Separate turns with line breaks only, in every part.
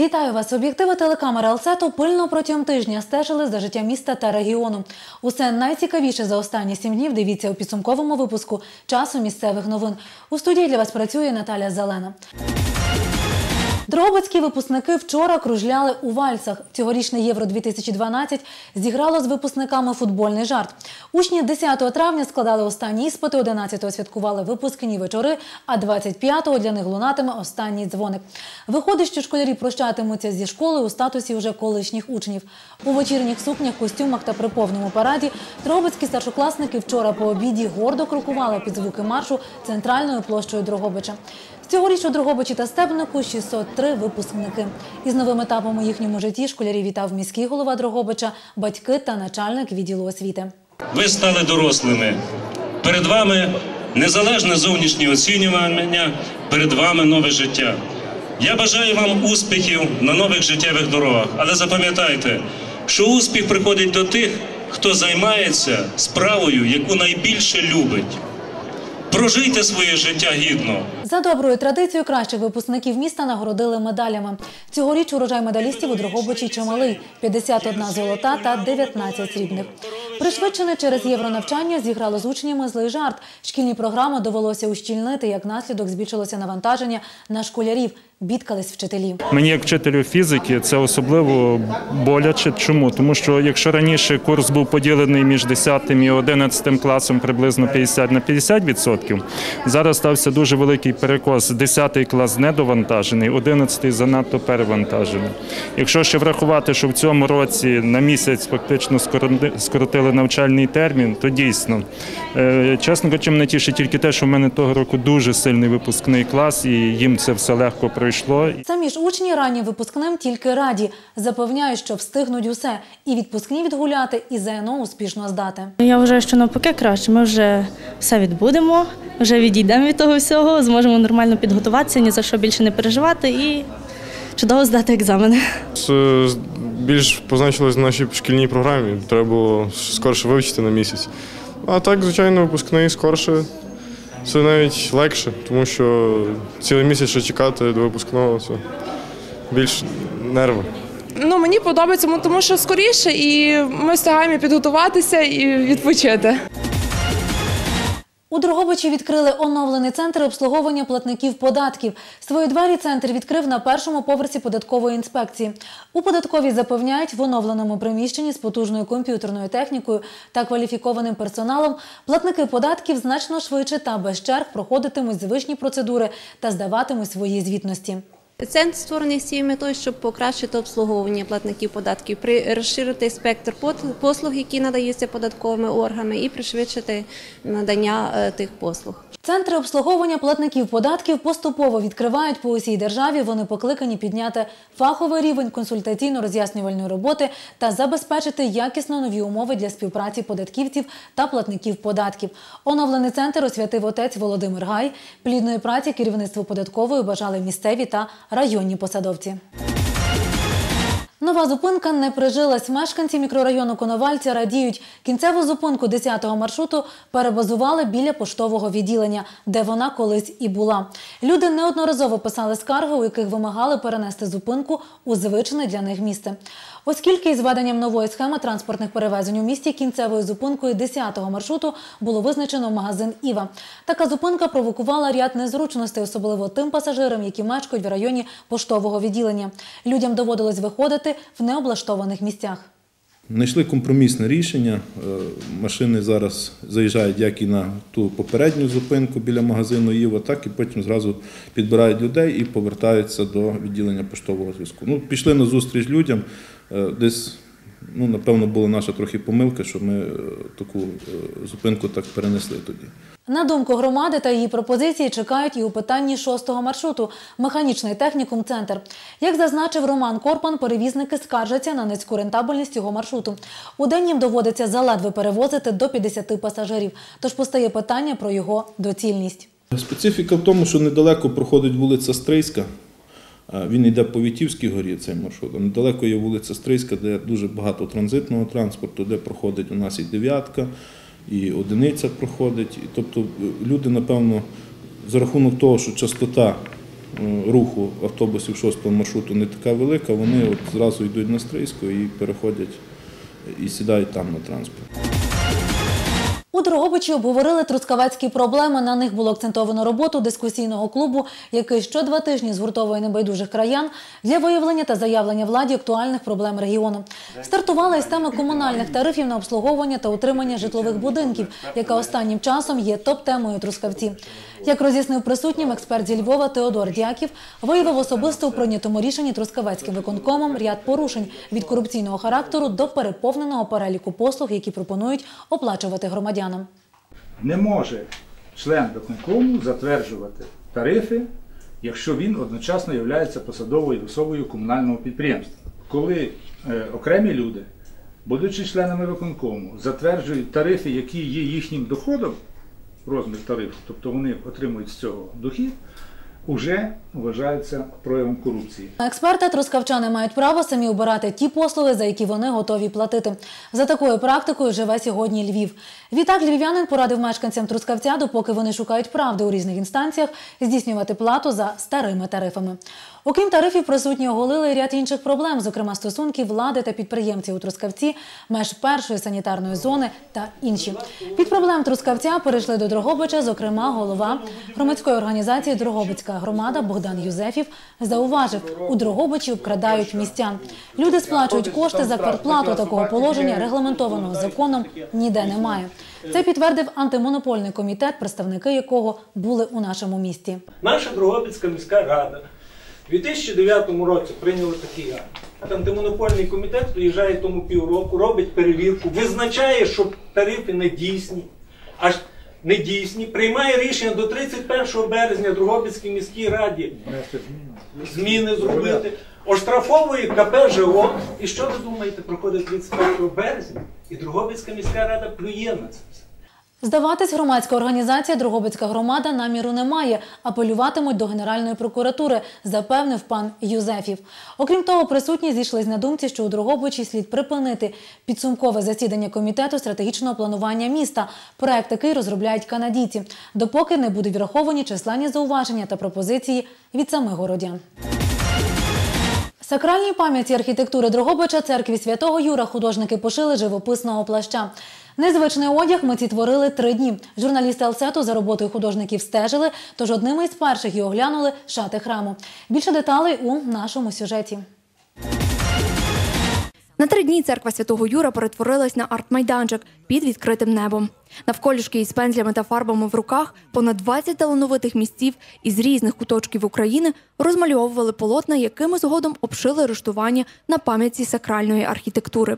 Вітаю вас! Об'єктиви телекамери Алсету пильно протягом тижня стежили за життя міста та регіону. Усе найцікавіше за останні сім днів дивіться у підсумковому випуску часу місцевих новин. У студії для вас працює Наталя Зелена. Дрогобицькі випускники вчора кружляли у вальсах. Цьогорічне Євро 2012 зіграло з випускниками футбольний жарт. Учні 10 травня складали останні іспити, 11-го святкували випускні вечори, а 25-го для них лунатиме останній дзвоник. Виходить, що школярі прощатимуться зі школи у статусі вже колишніх учнів. У вечірніх сукнях, костюмах та при повному параді Дрогобицькі старшокласники вчора по обіді гордо крокували під звуки маршу центральною площею Дрогобича. Цьогоріч у Дрогобичі та Стебнику 603 випускники. Із новим етапом у їхньому житті школярі вітав міський голова Дрогобича, батьки та начальник відділу освіти.
Ви стали дорослими. Перед вами незалежне зовнішнє оцінювання, перед вами нове життя. Я бажаю вам успіхів на нових життєвих дорогах, але запам'ятайте, що успіх приходить до тих, хто займається справою, яку найбільше любить. Прожийте своє життя гідно.
За доброю традицією кращих випускників міста нагородили медалями. Цьогоріч урожай медалістів у Дрогобичі чималий – 51 золота та 19 срібних. Пришвидшене через євронавчання зіграло з учнями злий жарт. Шкільні програми довелося ущільнити, як наслідок збільшилося навантаження на школярів. Бідкались вчителі.
Мені, як вчителю фізики, це особливо боляче. Чому? Тому що якщо раніше курс був поділений між 10 і 11 класом приблизно 50 на 50%, зараз стався дуже великий перекос. 10 клас недовантажений, 11 занадто перевантажений. Якщо ще врахувати, що в цьому році на місяць фактично скороти- скоротили навчальний термін, то дійсно, е, чесно кажучи, мене тішить тільки те, що в мене того року дуже сильний випускний клас, і їм це все легко пройшло.
Самі ж учні раннім випускним тільки раді. Запевняють, що встигнуть усе. І відпускні відгуляти, і ЗНО успішно здати.
Я вважаю, що навпаки краще. Ми вже все відбудемо, вже відійдемо від того всього, зможемо нормально підготуватися, ні за що більше не переживати і чудово здати екзамени.
Більш позначилось в нашій шкільній програмі. Треба було скорше вивчити на місяць. А так, звичайно, випускний скорше. Це навіть легше, тому що цілий місяць ще чекати до випускного це більш нерви.
Ну мені подобається, тому що скоріше, і ми встигаємо підготуватися і відпочити.
У Дрогобичі відкрили оновлений центр обслуговування платників податків. Свої двері центр відкрив на першому поверсі податкової інспекції. У податковій запевняють, в оновленому приміщенні з потужною комп'ютерною технікою та кваліфікованим персоналом платники податків значно швидше та без черг проходитимуть звичні процедури та здаватимуть свої звітності.
Центр створений з цією метою, щоб покращити обслуговування платників податків, розширити спектр послуг, які надаються податковими органами, і пришвидшити надання е, тих послуг.
Центри обслуговування платників податків поступово відкривають по усій державі. Вони покликані підняти фаховий рівень консультаційно-роз'яснювальної роботи та забезпечити якісно нові умови для співпраці податківців та платників податків. Оновлений центр освятив отець Володимир Гай. Плідної праці керівництву податкової бажали місцеві та районні посадовці. Нова зупинка не прижилась. Мешканці мікрорайону Коновальця радіють. Кінцеву зупинку 10-го маршруту перебазували біля поштового відділення, де вона колись і була. Люди неодноразово писали скарги, у яких вимагали перенести зупинку у звичне для них місце. Оскільки із введенням нової схеми транспортних перевезень у місті кінцевою зупинкою 10-го маршруту було визначено магазин Іва. Така зупинка провокувала ряд незручностей, особливо тим пасажирам, які мешкають в районі поштового відділення. Людям доводилось виходити в необлаштованих місцях.
Знайшли компромісне рішення. Е, Машини зараз заїжджають як і на ту попередню зупинку біля магазину Іва, так і потім зразу підбирають людей і повертаються до відділення поштового зв'язку. Ну, пішли на зустріч людям. Е, Десь, ну, напевно, була наша трохи помилка, що ми е, таку е, зупинку так перенесли тоді.
На думку громади та її пропозиції чекають і у питанні шостого маршруту механічний технікум центр. Як зазначив Роман Корпан, перевізники скаржаться на низьку рентабельність цього маршруту. У день їм доводиться заледве перевозити до 50 пасажирів. Тож постає питання про його доцільність.
Специфіка в тому, що недалеко проходить вулиця Стрийська. Він йде по Вітівській горі, цей маршрут. Недалеко є вулиця Стрийська, де дуже багато транзитного транспорту, де проходить у нас і дев'ятка, і одиниця проходить. Тобто е, люди, напевно, за рахунок того, що частота е, руху автобусів 6 маршруту не така велика, вони от зразу йдуть на Стрийську і переходять і сідають там на транспорт.
У Дрогобичі обговорили трускавецькі проблеми. На них було акцентовано роботу дискусійного клубу, який що два тижні згуртовує небайдужих краян для виявлення та заявлення владі актуальних проблем регіону. Стартувала із теми комунальних тарифів на обслуговування та утримання житлових будинків, яка останнім часом є топ-темою трускавці. Як роз'яснив присутнім експерт зі Львова Теодор Дяків, виявив особисто у прийнятому рішенні трускавецьким виконкомом ряд порушень від корупційного характеру до переповненого переліку послуг, які пропонують оплачувати громадянам.
не може член виконкому затверджувати тарифи, якщо він одночасно є посадовою особою комунального підприємства. Коли е, окремі люди, будучи членами виконкому, затверджують тарифи, які є їхнім доходом, розмір тарифу, тобто вони отримують з цього дохід, уже вважається проявом корупції.
Експерти трускавчани мають право самі обирати ті послуги, за які вони готові платити. За такою практикою живе сьогодні Львів. Відтак львів'янин порадив мешканцям трускавця, допоки вони шукають правди у різних інстанціях, здійснювати плату за старими тарифами. Окрім тарифів, присутні оголили ряд інших проблем, зокрема стосунки влади та підприємців у Трускавці, меж першої санітарної зони та інші. Під проблем Трускавця перейшли до Дрогобича, зокрема, голова громадської організації Дрогобицька громада Богдан Юзефів зауважив, у Дрогобичі обкрадають містян. Люди сплачують кошти за квартплату. Такого положення регламентованого законом ніде немає. Це підтвердив антимонопольний комітет, представники якого були у нашому місті.
Наша Дрогобицька міська рада у 2009 році прийняла такий акт. Антимонопольний комітет приїжджає тому півроку, робить перевірку, визначає, що тарифи не дійсні, аж не дійсні, приймає рішення до 31 березня Другобицькій міській раді зміни зробити, оштрафовує КП ЖО. І що ви думаєте, проходить 31 березня, і Другобицька міська рада плює на це все.
Здаватись, громадська організація Дрогобицька громада наміру немає. Апелюватимуть до Генеральної прокуратури, запевнив пан Юзефів. Окрім того, присутні зійшлись на думці, що у Дрогобичі слід припинити підсумкове засідання комітету стратегічного планування міста. Проект який розробляють канадійці, допоки не будуть враховані численні зауваження та пропозиції від самих городян. Сакральній пам'яті архітектури Дрогобича церкві святого Юра художники пошили живописного плаща. Незвичний одяг митці творили три дні. Журналісти Алсету за роботою художників стежили, тож одними із перших і оглянули шати храму. Більше деталей у нашому сюжеті.
На три дні церква святого Юра перетворилась на арт-майданчик під відкритим небом. Навколішки із пензлями та фарбами в руках понад 20 талановитих місців із різних куточків України розмальовували полотна, якими згодом обшили рештування на пам'ятці сакральної архітектури.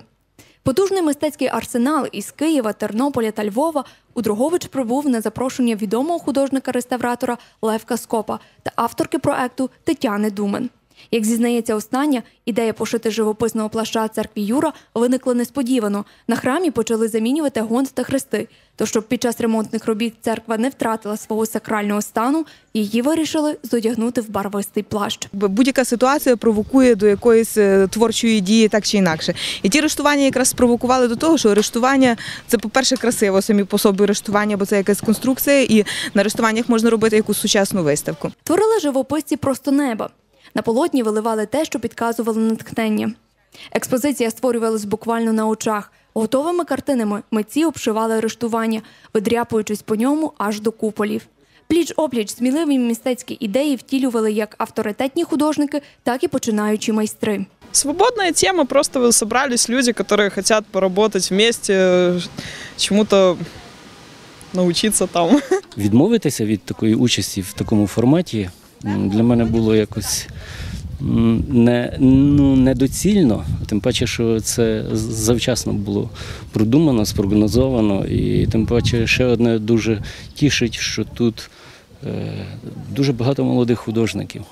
Потужний мистецький арсенал із Києва, Тернополя та Львова у Дрогович прибув на запрошення відомого художника-реставратора Левка Скопа та авторки проекту Тетяни Думен. Як зізнається остання, ідея пошити живописного плаща церкві Юра виникла несподівано. На храмі почали замінювати гонт та хрести. То щоб під час ремонтних робіт церква не втратила свого сакрального стану, її вирішили зодягнути в барвистий плащ.
Будь-яка ситуація провокує до якоїсь е, творчої дії, так чи інакше. І ті рештування якраз спровокували до того, що рештування це, по-перше, красиво самі по собі рештування, бо це якась конструкція, і на рештуваннях можна робити якусь сучасну виставку.
Творили живописці просто неба. На полотні виливали те, що підказувало натхнення. Експозиція створювалась буквально на очах. Готовими картинами митці обшивали арештування, видряпуючись по ньому аж до куполів. Пліч-опліч сміливі містецькі ідеї втілювали як авторитетні художники, так і починаючі майстри.
Свободная тема, просто вы собрались люди, которые хотят поработать вместе, э, чему-то научиться там.
Відмовитися від такої участі в такому форматі м, для мене було якось не, ну, недоцільно, тим паче, що це завчасно було продумано, спрогнозовано, і тим паче ще одне дуже тішить, що тут е, дуже багато молодих художників.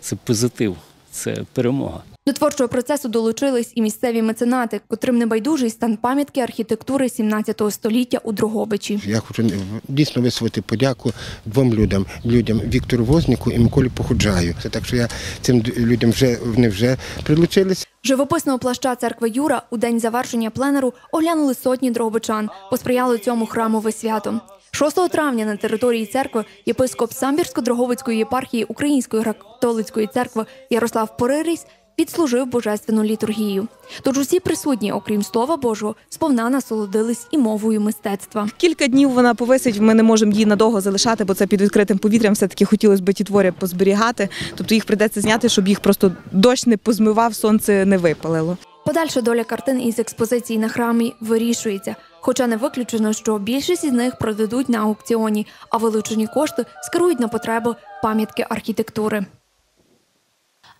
Це позитив, це перемога.
До творчого процесу долучились і місцеві меценати, котрим не байдужий стан пам'ятки архітектури 17 століття у Дрогобичі.
Я хочу дійсно висловити подяку двом людям: людям Віктору Возніку і Миколі Походжаю. Це так, що я цим людям вже вони вже прилучилися.
Живописного плаща церкви Юра у день завершення пленеру оглянули сотні дрогобичан. Посприяли цьому храмове свято. 6 травня на території церкви єпископ Самбірсько-Дрогобицької єпархії Української греко-католицької церкви Ярослав Пориріс відслужив божественну літургію. Тож усі присутні, окрім слова Божого, сповна насолодились і мовою мистецтва.
Кілька днів вона повисить. Ми не можемо її надовго залишати, бо це під відкритим повітрям. Все таки хотілося б ті твори позберігати. Тобто їх прийдеться зняти, щоб їх просто дощ не позмивав, сонце не випалило.
Подальша доля картин із експозиції на храмі вирішується. Хоча не виключено, що більшість із них продадуть на аукціоні, а вилучені кошти скерують на потреби пам'ятки архітектури.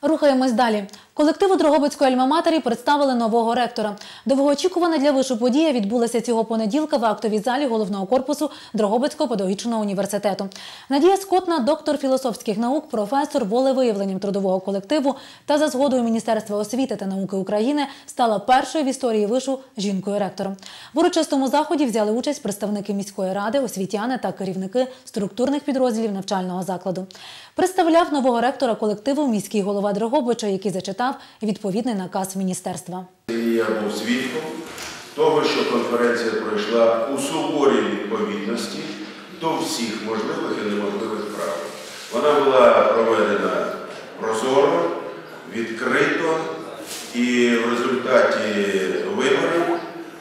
Рухаємось далі. Колективу Дрогобицької альма-матері представили нового ректора. Довгоочікувана для вишу подія відбулася цього понеділка в актовій залі головного корпусу Дрогобицького педагогічного університету. Надія Скотна, доктор філософських наук, професор волевиявленням трудового колективу та за згодою Міністерства освіти та науки України стала першою в історії вишу жінкою-ректором. В урочистому заході взяли участь представники міської ради, освітяни та керівники структурних підрозділів навчального закладу. Представляв нового ректора колективу міський голова Дрогобича, який зачитав відповідний наказ міністерства.
Я був свідком того, що конференція пройшла у суворій відповідності до всіх можливих і неможливих правил. Вона була проведена прозоро, відкрито, і в результаті виборів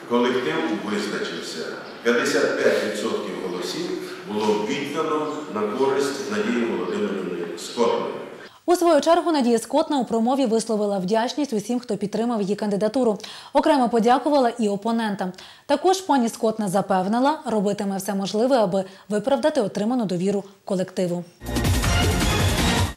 колектив визначився. 55% голосів було віддано на користь Надії Володимирівни Скотної.
У свою чергу Надія Скотна у промові висловила вдячність усім, хто підтримав її кандидатуру. Окремо подякувала і опонентам. Також пані Скотна запевнила, робитиме все можливе, аби виправдати отриману довіру колективу.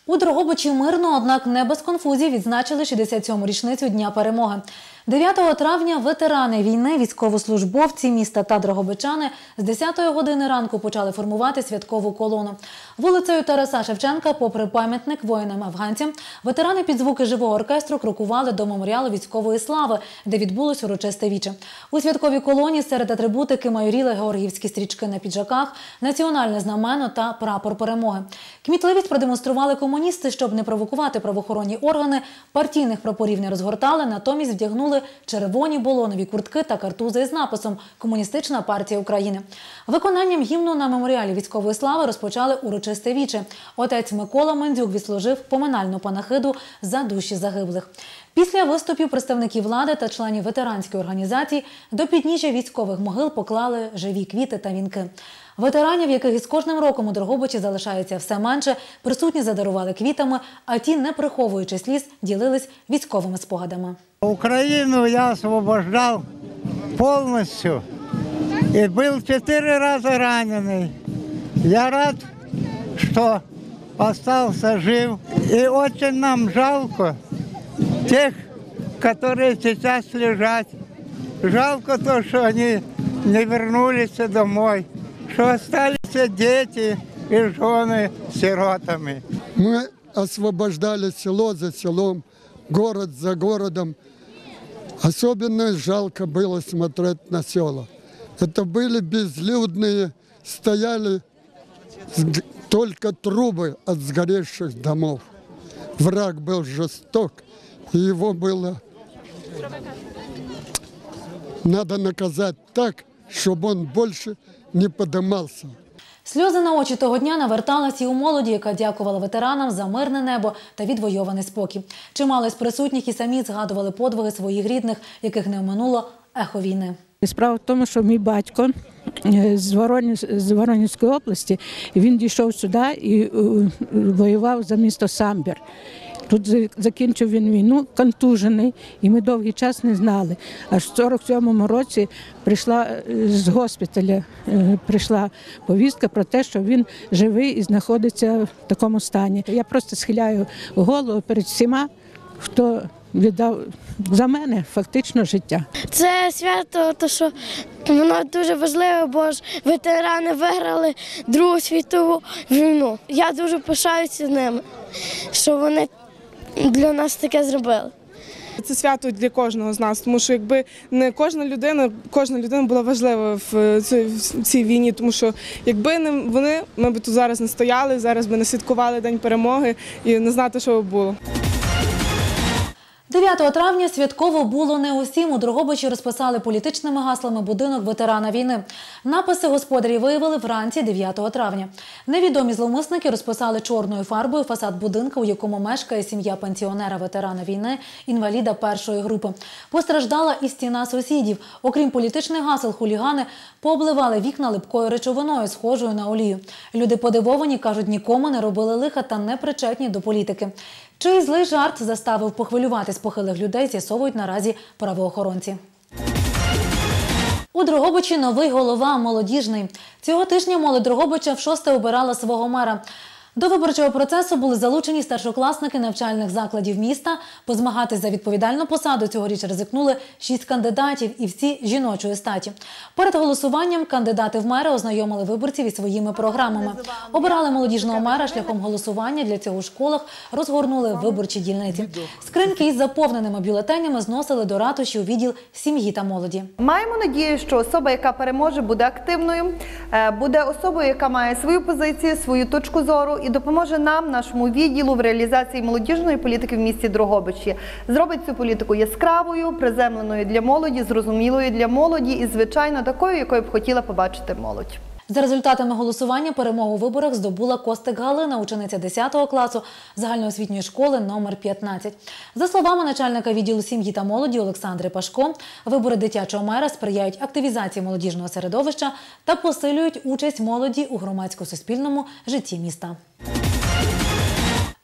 У Дрогобичі мирно, однак не без конфузій, відзначили 67-му річницю Дня перемоги. 9 травня ветерани війни, військовослужбовці міста та дрогобичани з 10 години ранку почали формувати святкову колону. Вулицею Тараса Шевченка, попри пам'ятник воїнам-афганцям, ветерани під звуки живого оркестру крокували до меморіалу військової слави, де відбулось урочисте віче. У святковій колоні серед атрибутики майоріли георгіївські стрічки на піджаках, національне знамено та прапор перемоги. Кмітливість продемонстрували комуністи, щоб не провокувати правоохоронні органи. Партійних прапорів не розгортали, натомість вдягнули червоні болонові куртки та картузи із написом Комуністична партія України. Виконанням гімну на меморіалі військової слави розпочали урочисте віче. Отець Микола Мандзюк відслужив поминальну панахиду за душі загиблих. Після виступів представників влади та членів ветеранської організації до підніжжя військових могил поклали живі квіти та вінки. Ветеранів, яких із кожним роком у Дрогобичі залишається все менше, присутні задарували квітами, а ті, не приховуючи сліз, ділились військовими спогадами.
Украину я освобождал полностью и был четыре раза раненый. Я рад, что остался жив. И очень нам жалко тех, которые сейчас лежат. Жалко то, что они не вернулись домой, Что остались дети и жены сиротами.
Мы освобождали село за селом, город за городом. Особенно жалко было смотреть на села. Это были безлюдные, стояли только трубы от сгоревших домов. Враг был жесток, и его было надо наказать так, чтобы он больше не подымался.
Сльози на очі того дня наверталась і у молоді, яка дякувала ветеранам за мирне небо та відвойований спокій. Чимало з присутніх і самі згадували подвиги своїх рідних, яких не оминуло ехо війни.
Справа в тому, що мій батько е, з, Вороні, з Воронівської області, він дійшов сюди і е, воював за місто Самбір. Тут закінчив він війну, контужений, і ми довгий час не знали. Аж в 47-му році прийшла е, з госпіталя, е, прийшла повістка про те, що він живий і знаходиться в такому стані. Я просто схиляю голову перед всіма, хто віддав за мене фактично життя.
Це свято, то що воно дуже важливе, бо ж ветерани виграли Другу світову війну. Я дуже пишаюся ними, що вони для нас таке зробили.
Це свято для кожного з нас, тому що якби не кожна людина, кожна людина була важлива в цій, в цій війні, тому що якби не вони, ми б тут зараз не стояли, зараз би не святкували День перемоги і не знати, що було.
9 травня святково було не усім. У Дрогобичі розписали політичними гаслами будинок ветерана війни. Написи господарі виявили вранці 9 травня. Невідомі зловмисники розписали чорною фарбою фасад будинка, у якому мешкає сім'я пенсіонера ветерана війни, інваліда першої групи. Постраждала і стіна сусідів. Окрім політичних гасел, хулігани пообливали вікна липкою речовиною, схожою на олію. Люди подивовані, кажуть, нікому не робили лиха та не причетні до політики. Чий злий жарт заставив похвилюватись похилих людей, з'ясовують наразі правоохоронці. У Дрогобичі новий голова молодіжний. Цього тижня молодь Дрогобича вшосте обирала свого мера. До виборчого процесу були залучені старшокласники навчальних закладів міста. Позмагатись за відповідальну посаду цьогоріч ризикнули шість кандидатів і всі жіночої статі. Перед голосуванням кандидати в мери ознайомили виборців із своїми програмами. Обирали молодіжного мера шляхом голосування. Для цього у школах розгорнули виборчі дільниці. Скриньки із заповненими бюлетенями зносили до ратуші у відділ сім'ї та молоді.
Маємо надію, що особа, яка переможе, буде активною, е, буде особою, яка має свою позицію, свою точку зору і допоможе нам, нашому відділу, в реалізації молодіжної політики в місті Дрогобичі. Зробить цю політику яскравою, приземленою для молоді, зрозумілою для молоді і, звичайно, такою, якою б хотіла побачити молодь.
За результатами голосування перемогу у виборах здобула Костик Галина, учениця 10 класу загальноосвітньої школи номер 15. За словами начальника відділу сім'ї та молоді Олександри Пашко, вибори дитячого мера сприяють активізації молодіжного середовища та посилюють участь молоді у громадсько-суспільному житті міста.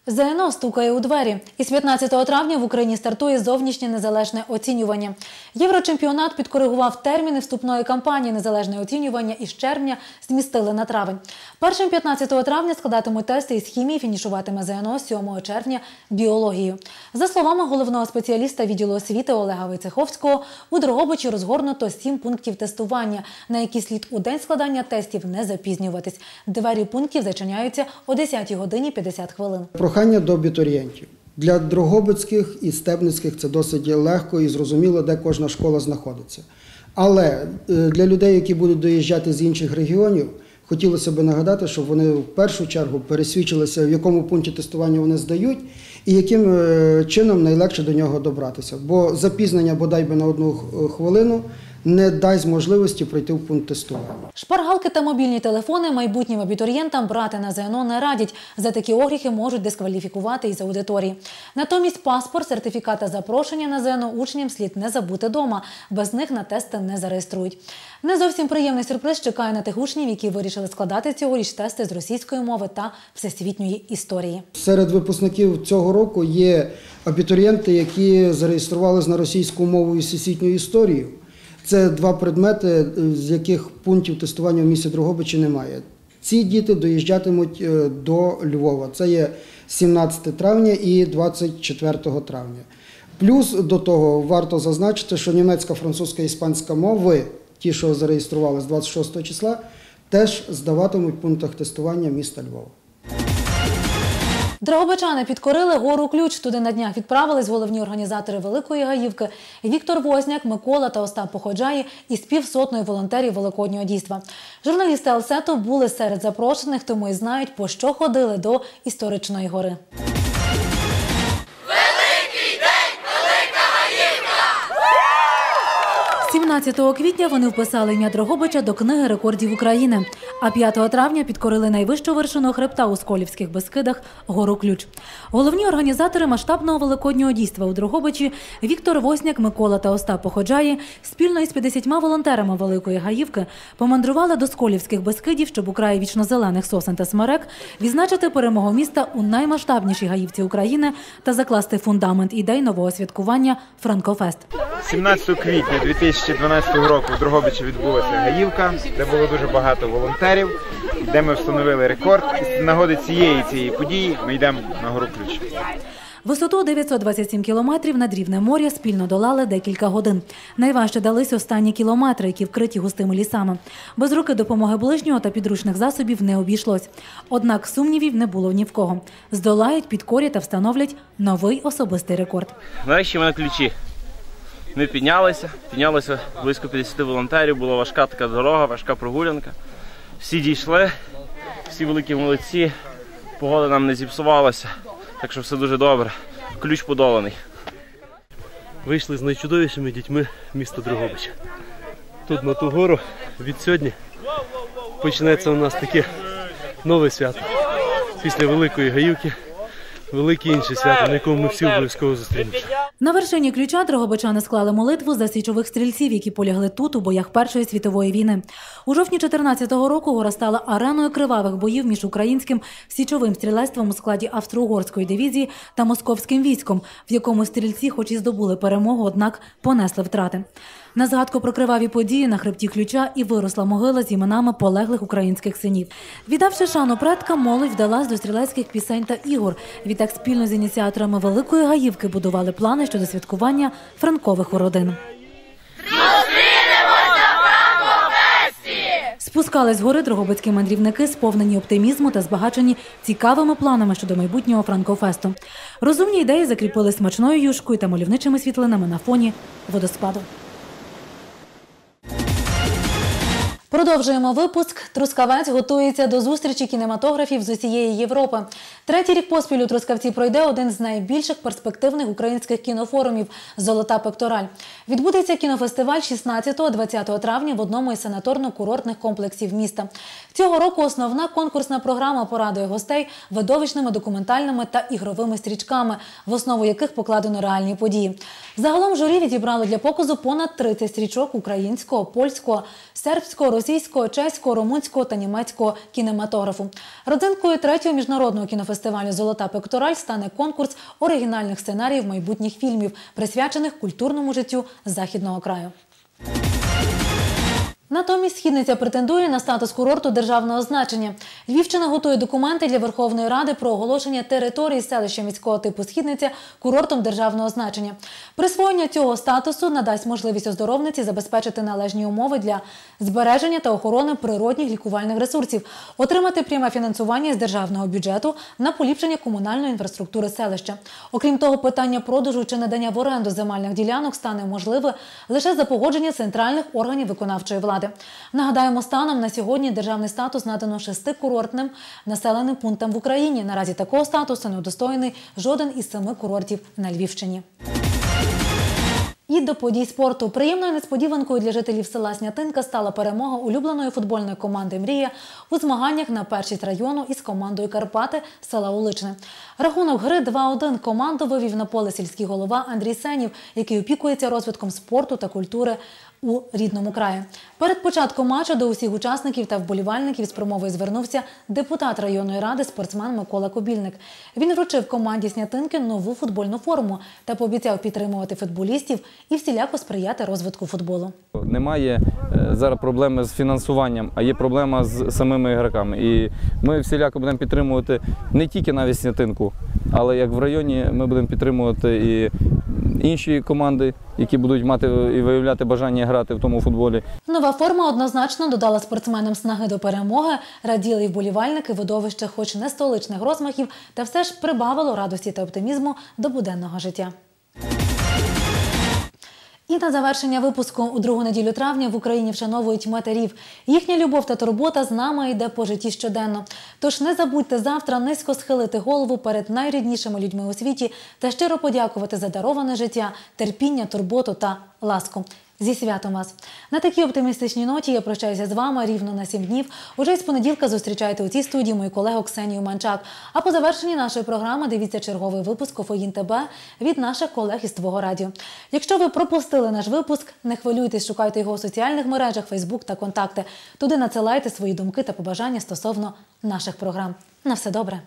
ЗНО стукає у двері. Із 15 травня в Україні стартує зовнішнє незалежне оцінювання. Єврочемпіонат підкоригував терміни вступної кампанії незалежне оцінювання із червня змістили на травень. Першим 15 травня складатимуть тести із хімії, фінішуватиме ЗНО 7 червня біологію. За словами головного спеціаліста відділу освіти Олега Войцеховського, у Дрогобичі розгорнуто 7 пунктів тестування, на які слід у день складання тестів не запізнюватись. Двері пунктів зачиняються о 10 годині 50 хвилин.
Прохання до абітурієнтів. Для Дрогобицьких і Стебницьких це досить легко і зрозуміло, де кожна школа знаходиться. Але е, для людей, які будуть доїжджати з інших регіонів, хотілося б нагадати, щоб вони в першу чергу пересвідчилися, в якому пункті тестування вони здають, і яким е, чином найлегше до нього добратися. Бо запізнення бодай би на одну хвилину не дасть можливості пройти в пункт тестування.
Шпаргалки та мобільні телефони майбутнім абітурієнтам брати на ЗНО не радять. За такі огріхи можуть дискваліфікувати із аудиторії. Натомість паспорт, сертифікат та запрошення на ЗНО учням слід не забути дома. Без них на тести не зареєструють. Не зовсім приємний сюрприз чекає на тих учнів, які вирішили складати цьогоріч тести з російської мови та всесвітньої історії.
Серед випускників цього року є абітурієнти, які зареєструвалися на російську мову і всесвітню історію. Це два предмети, з яких пунктів тестування в місті Дрогобичі немає. Ці діти доїжджатимуть е, до Львова. Це є 17 травня і 24 травня. Плюс до того варто зазначити, що німецька, французька іспанська мови, ті, що зареєстрували з 26 числа, теж здаватимуть в пунктах тестування міста Львова.
Дрогобичани підкорили гору ключ. Туди на днях відправились головні організатори Великої Гаївки Віктор Возняк, Микола та Остап Походжаї із півсотною волонтерів Великоднього дійства. Журналісти Алсету були серед запрошених, тому і знають, по що ходили до історичної гори. 17 квітня вони вписали ім'я Дрогобича до книги рекордів України. А 5 травня підкорили найвищу вершину хребта у Сколівських Бескидах гору Ключ. Головні організатори масштабного великоднього дійства у Дрогобичі Віктор Восняк, Микола та Остап Походжаї спільно із 50 волонтерами Великої Гаївки помандрували до Сколівських Бескидів, щоб у краї вічнозелених сосен та смерек відзначити перемогу міста у наймасштабнішій гаївці України та закласти фундамент ідей нового святкування Франкофест.
17 квітня 2012 року в Дрогобичі відбулася Гаївка, де було дуже багато волонтерів, де ми встановили рекорд. І з нагоди цієї цієї події ми йдемо на гору ключ.
Висоту 927 кілометрів над рівнем моря спільно долали декілька годин. Найважче дались останні кілометри, які вкриті густими лісами. Без руки допомоги ближнього та підручних засобів не обійшлось. Однак сумнівів не було ні в кого. Здолають, підкорять та встановлять новий особистий рекорд.
Нарешті ми на ключі. Ми піднялися, піднялося близько 50 волонтерів, була важка така дорога, важка прогулянка. Всі дійшли, всі великі молодці, погода нам не зіпсувалася, так що все дуже добре. Ключ подоланий.
вийшли з найчудовішими дітьми міста Дрогобича. Тут на ту гору від сьогодні почнеться у нас таке нове свято. Після Великої Гаївки, велике інше свято, на якому ми всі обов'язково зустрінемося.
На вершині ключа дрогобичани склали молитву за січових стрільців, які полягли тут у боях Першої світової війни. У жовтні 14-го року гора стала ареною кривавих боїв між українським січовим стрілецтвом у складі австро-угорської дивізії та московським військом, в якому стрільці, хоч і здобули перемогу, однак понесли втрати. На згадку про криваві події на хребті ключа і виросла могила з іменами полеглих українських синів. Віддавши шану предкам, молодь вдалась до стрілецьких пісень та ігор. Відтак спільно з ініціаторами Великої Гаївки будували плани щодо святкування франкових уродин. Спускались гори дрогобицькі мандрівники, сповнені оптимізму та збагачені цікавими планами щодо майбутнього франкофесту. Розумні ідеї закріпили смачною юшкою та мальовничими світлинами на фоні водоспаду. Продовжуємо випуск. Трускавець готується до зустрічі кінематографів з усієї Європи. Третій рік поспіль у Трускавці пройде один з найбільших перспективних українських кінофорумів Золота пектораль. Відбудеться кінофестиваль 16-20 травня в одному із санаторно-курортних комплексів міста. Цього року основна конкурсна програма порадує гостей видовищними документальними та ігровими стрічками, в основу яких покладено реальні події. Загалом журі відібрало для показу понад 30 стрічок українського, польського, сербського, російського, чеського, румунського та німецького кінематографу. Родзинкою третього міжнародного кінофестивалю Золота пектораль стане конкурс оригінальних сценаріїв майбутніх фільмів, присвячених культурному життю західного краю. Натомість східниця претендує на статус курорту державного значення. Львівщина готує документи для Верховної Ради про оголошення території селища міського типу Східниця курортом державного значення. Присвоєння цього статусу надасть можливість оздоровниці забезпечити належні умови для збереження та охорони природних лікувальних ресурсів, отримати пряме фінансування з державного бюджету на поліпшення комунальної інфраструктури селища. Окрім того, питання продажу чи надання в оренду земельних ділянок стане можливе лише за погодження центральних органів виконавчої влади. Нагадаємо, станом на сьогодні державний статус надано шести курортним населеним пунктам в Україні. Наразі такого статусу не удостоєний жоден із семи курортів на Львівщині. І до подій спорту приємною несподіванкою для жителів села Снятинка стала перемога улюбленої футбольної команди Мрія у змаганнях на першість району із командою Карпати села Уличне. Рахунок гри 2-1 команду вивів на поле сільський голова Андрій Сенів, який опікується розвитком спорту та культури у рідному краї. Перед початком матчу до усіх учасників та вболівальників з промовою звернувся депутат районної ради спортсмен Микола Кобільник. Він вручив команді Снятинки нову футбольну форму та пообіцяв підтримувати футболістів і всіляко сприяти розвитку футболу.
Немає е, зараз проблеми з фінансуванням, а є проблема з самими ігроками. І ми всіляко будемо підтримувати не тільки навіть снятинку, але як в районі ми будемо підтримувати і інші команди, які будуть мати і виявляти бажання грати в тому футболі.
Нова форма однозначно додала спортсменам снаги до перемоги, раділи вболівальники видовище, хоч не столичних розмахів, та все ж прибавило радості та оптимізму до буденного життя. І на завершення випуску у другу неділю травня в Україні вшановують матерів. Їхня любов та турбота з нами йде по житті щоденно. Тож не забудьте завтра низько схилити голову перед найріднішими людьми у світі та щиро подякувати за дароване життя, терпіння, турботу та ласку. Зі святом вас! На такій оптимістичній ноті я прощаюся з вами рівно на сім днів. Уже з понеділка зустрічайте у цій студії мою колегу Ксенію Манчак. А по завершенні нашої програми дивіться черговий випуск «Офоїн ТБ» від наших колег із Твого радіо. Якщо ви пропустили наш випуск, не хвилюйтесь, шукайте його у соціальних мережах, Фейсбук та Контакти. Туди надсилайте свої думки та побажання стосовно наших програм. На все добре!